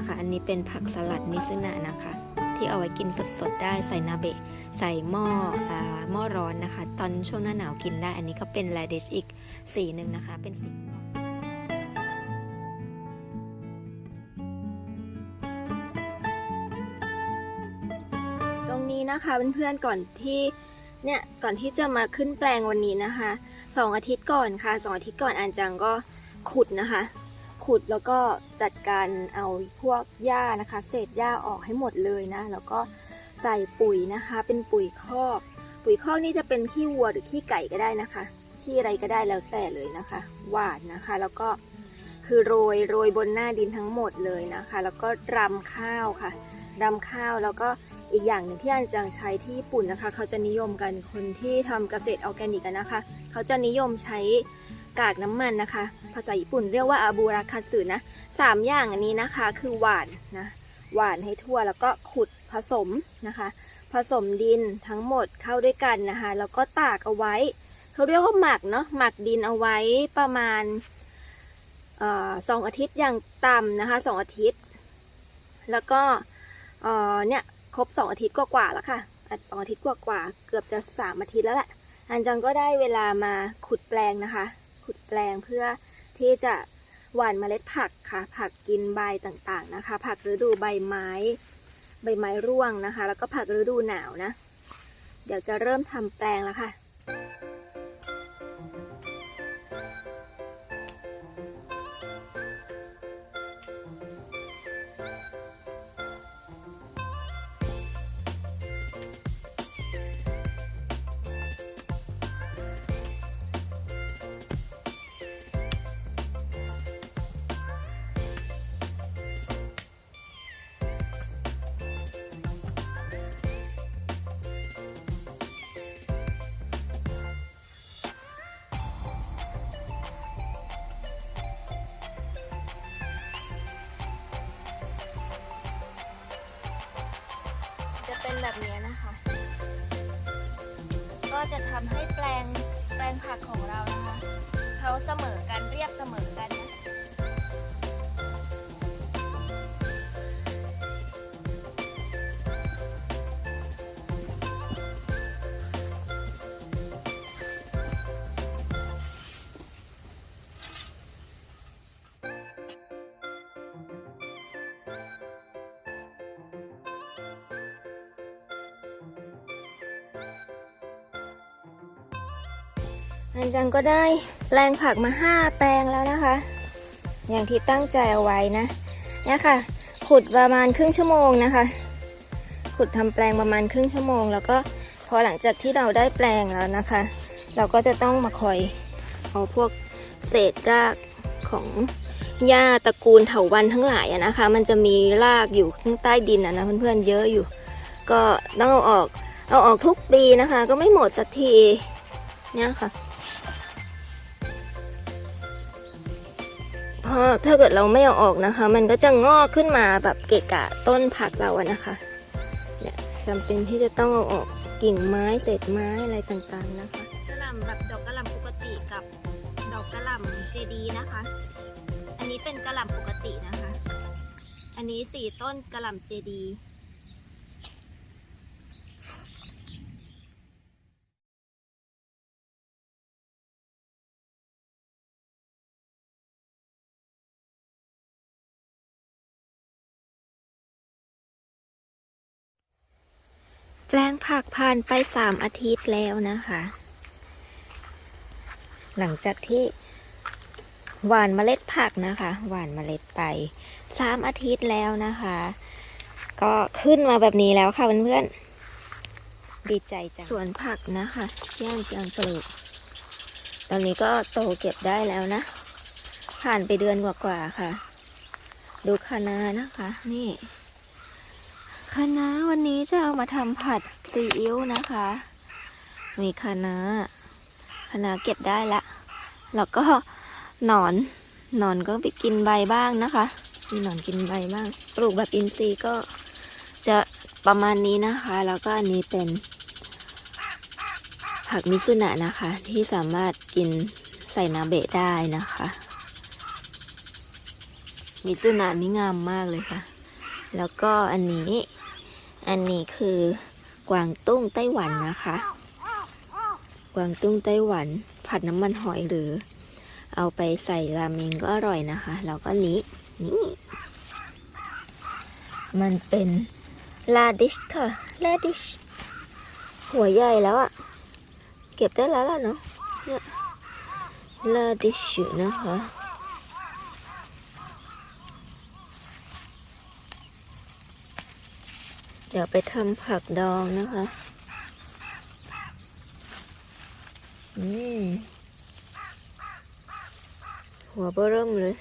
นะคะ อันนี้เป็นผักสลัดมิซึนะนะคะ ที่เอาไว้กินสดๆได้ใส่นาเบะใส่หม้ออหม้อร้อนนะคะ ตอนช่วงหน้าหนาวกินได้ อันนี้ก็เป็น radish อีกสีหนึ่งนะคะ เป็นสีตรงนี้นะคะเพื่อนๆก่อนที่เนี่ยก่อนที่จะมาขึ้นแปลงวันนี้นะคะสองอาทิตย์ก่อนค่ะสองอาทิตย์ก่อนอันจังก็ขุดนะคะ ขุดแล้วก็จัดการเอาพวกหญ้านะคะ เศษหญ้าออกให้หมดเลยนะ แล้วก็ใส่ปุ๋ยนะคะ เป็นปุ๋ยคอกปุ๋ยคอกนี่จะเป็นขี้วัวหรือขี้ไก่ก็ได้นะคะขี้อะไรก็ได้แล้วแต่เลยนะคะหวานนะคะ แล้วก็คือโรยโรยบนหน้าดินทั้งหมดเลยนะคะ แล้วก็รำข้าวค่ะรำข้าวแล้วก็อีกอย่างหนึ่งที่อันจังใช้ที่ญี่ปุ่นนะคะ เขาจะนิยมกันคนที่ทำเกษตรออร์แกนิกกันนะคะ เขาจะนิยมใช้ กากน้ำมันนะคะ ภาษาญี่ปุ่นเรียกว่าอาบูราคาสึนะสามอย่างอันนี้นะคะคือหวานนะหวานให้ทั่วแล้วก็ขุดผสมนะคะ ผสมดินทั้งหมดเข้าด้วยกันนะคะ แล้วก็ตากเอาไว้ เขาเรียกว่าหมักเนาะหมักดินเอาไว้ประมาณออสองอาทิตย์อย่างต่ำนะคะสองอาทิตย์ แล้วก็เนี่ยครบสองอาทิตย์กว่าๆแล้วค่ะอะสองอาทิตย์กว่าๆเกือบจะสามอาทิตย์แล้วแหละอันจังก็ได้เวลามาขุดแปลงนะคะ ขุดแปลงเพื่อที่จะหว่านเมล็ดผักค่ะ ผักกินใบต่างๆนะคะ ผักฤดูใบไม้ ใบไม้ร่วงนะคะ แล้วก็ผักฤดูหนาวนะ เดี๋ยวจะเริ่มทำแปลงแล้วค่ะ แบบนี้นะคะ ก็จะทำให้แปลงแปลงผักของเรานะคะเขาเสมอกันเรียบเสมอกัน อันจังก็ได้แปลงผักมาห้าแปลงแล้วนะคะ อย่างที่ตั้งใจเอาไว้นะเนี่ยค่ะ ขุดประมาณครึ่งชั่วโมงนะคะ ขุดทำแปลงประมาณครึ่งชั่วโมง แล้วก็พอหลังจากที่เราได้แปลงแล้วนะคะ เราก็จะต้องมาคอยเอาพวกเศษรากของหญ้าตระกูลเถาวันทั้งหลายนะคะ มันจะมีรากอยู่ข้างใต้ดินอะนะเพื่อนๆเยอะอยู่ ก็ต้องเอาออก เอาออกทุกปีนะคะ ก็ไม่หมดสักทีเนี่ยค่ะ เพราะถ้าเกิดเราไม่เอาออกนะคะ มันก็จะงอกขึ้นมาแบบเกะกะต้นผักเราอะนะคะเนี่ยจำเป็นที่จะต้องเอาออกกิ่งไม้เศษไม้อะไรต่างๆนะคะกระหล่ำแบบดอกกระหล่ำปกติกับดอกกระหล่ำเจดีนะคะ อันนี้เป็นกระหล่ำปกตินะคะ อันนี้สี่ต้นกระหล่ำเจดี แปลงผักผ่านไปสามอาทิตย์แล้วนะคะ หลังจากที่หว่านเมล็ดผักนะคะ หว่านเมล็ดไปสามอาทิตย์แล้วนะคะ ก็ขึ้นมาแบบนี้แล้วค่ะเพื่อนๆดีใจจังสวนผักนะคะที่อันจังปลูกตอนนี้ก็โตเก็บได้แล้วนะ ผ่านไปเดือนกว่าๆค่ะ ดูคะน้านะคะ นี่ คะน้าวันนี้จะเอามาทำผัดซีอิ๊วนะคะ มีคะน้าคะน้าเก็บได้ละ แล้วก็หนอน หนอนก็ไปกินใบบ้างนะคะ มีหนอนกินใบบ้าง ปลูกแบบอินทรีย์ก็จะประมาณนี้นะคะ แล้วก็อันนี้เป็น ผักมิซุนะนะคะ ที่สามารถกินใส่นาเบะได้นะคะ มิซุนะนี่งามมากเลยค่ะแล้วก็อันนี้ อันนี้คือกวางตุ้งไต้หวันนะคะ กวางตุ้งไต้หวัน ผัดน้ำมันหอยหรือ เอาไปใส่ราเมงก็อร่อยนะคะ แล้วก็นี้นี่มันเป็นลาดิชค่ะลาดิชหัวใหญ่แล้วอะเก็บได้แล้วล่ะเนาะเนี่ยลาดิชนะคะ เดี๋ยวไปทำผักดองนะคะหัวเบอเริ่มเลย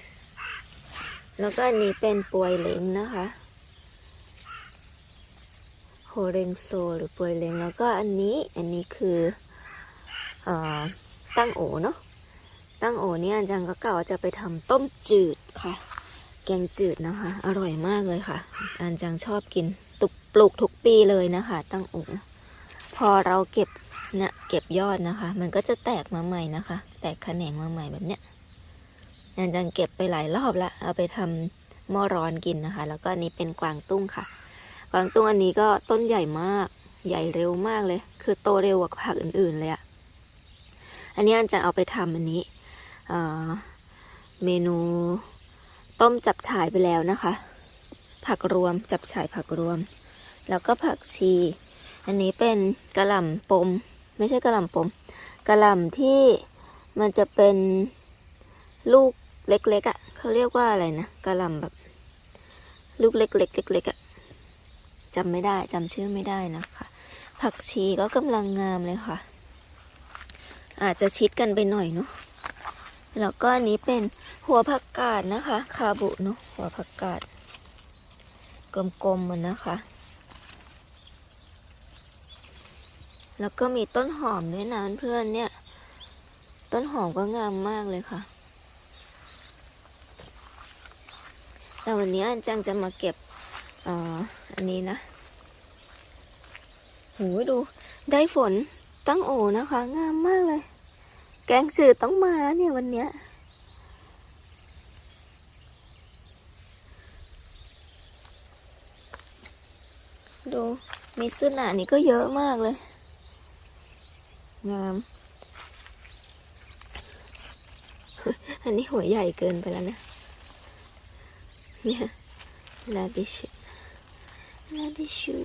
แล้วก็อันนี้เป็นปวยเล้งนะคะโฮเรงโซหรือปวยเล้งแล้วก็อันนี้อันนี้คืออตั้งโอเนาะตั้งโอเนี่ยอาจารย์ก็เก่าวจะไปทำต้มจืดค่ะ แกงจืดนะคะ อร่อยมากเลยค่ะอาจารย์ชอบกิน ลูกทุกปีเลยนะคะ ตั้งโอพอเราเก็บเนี่ยเก็บยอดนะคะ มันก็จะแตกมาใหม่นะคะ แตกแขนงมาใหม่แบบเนี้ยอาจารย์เก็บไปหลายรอบละเอาไปทำหม้อร้อนกินนะคะ แล้วก็อันนี้เป็นกวางตุ้งค่ะ กวางตุ้งอันนี้ก็ต้นใหญ่มาก ใหญ่เร็วมากเลย คือโตเร็วกว่าผักอื่นๆเลยอะอันนี้อาจารย์เอาไปทำอันนี้เอ่อเมนูต้มจับฉ่ายไปแล้วนะคะ ผักรวมจับฉ่ายผักรวม แล้วก็ผักชี อันนี้เป็นกระหล่ำปม ไม่ใช่กระหล่ำปมกระหล่ำที่มันจะเป็นลูกเล็กๆอะ่ะเขาเรียกว่าอะไรนะกระหล่ำแบบ ลูกเล็กๆเล็กๆอะ่ะจำไม่ได้จำชื่อไม่ได้นะคะผักชีก็กำลังงามเลยค่ะ อาจจะชิดกันไปหน่อยเนาะแล้วก็อันนี้เป็นหัวผักกาดนะคะ คาบุเนาะหัวผักกาดกลมๆมันนะคะ แล้วก็มีต้นหอมด้วยนะเพื่อนเนี่ย ต้นหอมก็งามมากเลยค่ะ แต่วันนี้อันจังจะมาเก็บเอ่ออันนี้นะโหดู ได้ฝนตั้งโอนะคะ งามมากเลย แกงจืดต้องมาแล้วเนี่ยวันเนี้ยดูมีสุนานี่ก็เยอะมากเลย งาม อันนี้หัวใหญ่เกินไปแล้วนะ เนี่ยลาดิชลาดิชู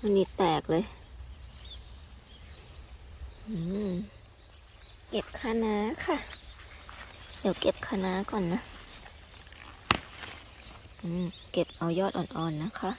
อันนี้แตกเลยเก็บคะน้าค่ะ เดี๋ยวเก็บคะน้าก่อนนะ เก็บเอายอดอ่อนๆนะคะ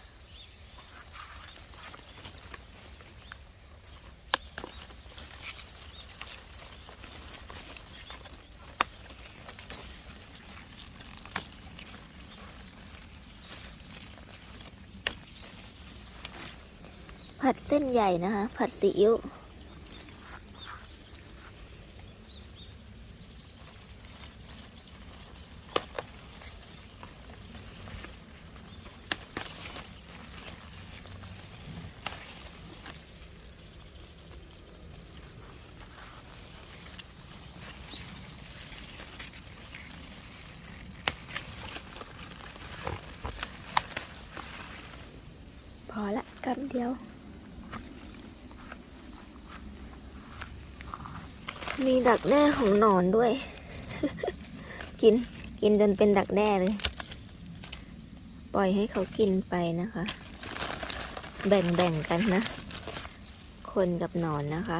ผัดเส้นใหญ่นะคะ ผัดซีอิ๊วพอละกำเดียว มีดักแด้ของหนอนด้วย กินกินจนเป็นดักแด้เลย ปล่อยให้เขากินไปนะคะ แบ่งๆกันนะ คนกับหนอนนะคะ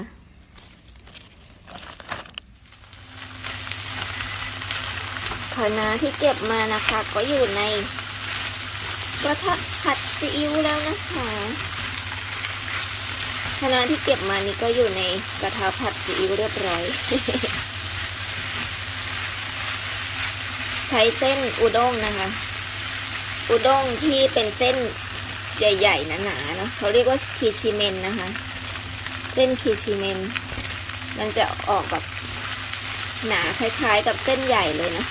คะน้าที่เก็บมานะคะ ก็อยู่ในกระทะผัดซีอิ๊วแล้วนะคะ คะน้าที่เก็บมานี่ก็อยู่ในกระทะผัดซีอิ๊วเรียบร้อย ใช้เส้นอุด้งนะคะ อุด้งที่เป็นเส้นใหญ่ๆหนาๆเนาะเขาเรียกว่าคีชิเมนนะคะ เส้นคีชิเมน มันจะออกแบบหนาคล้ายๆกับเส้นใหญ่เลยนะ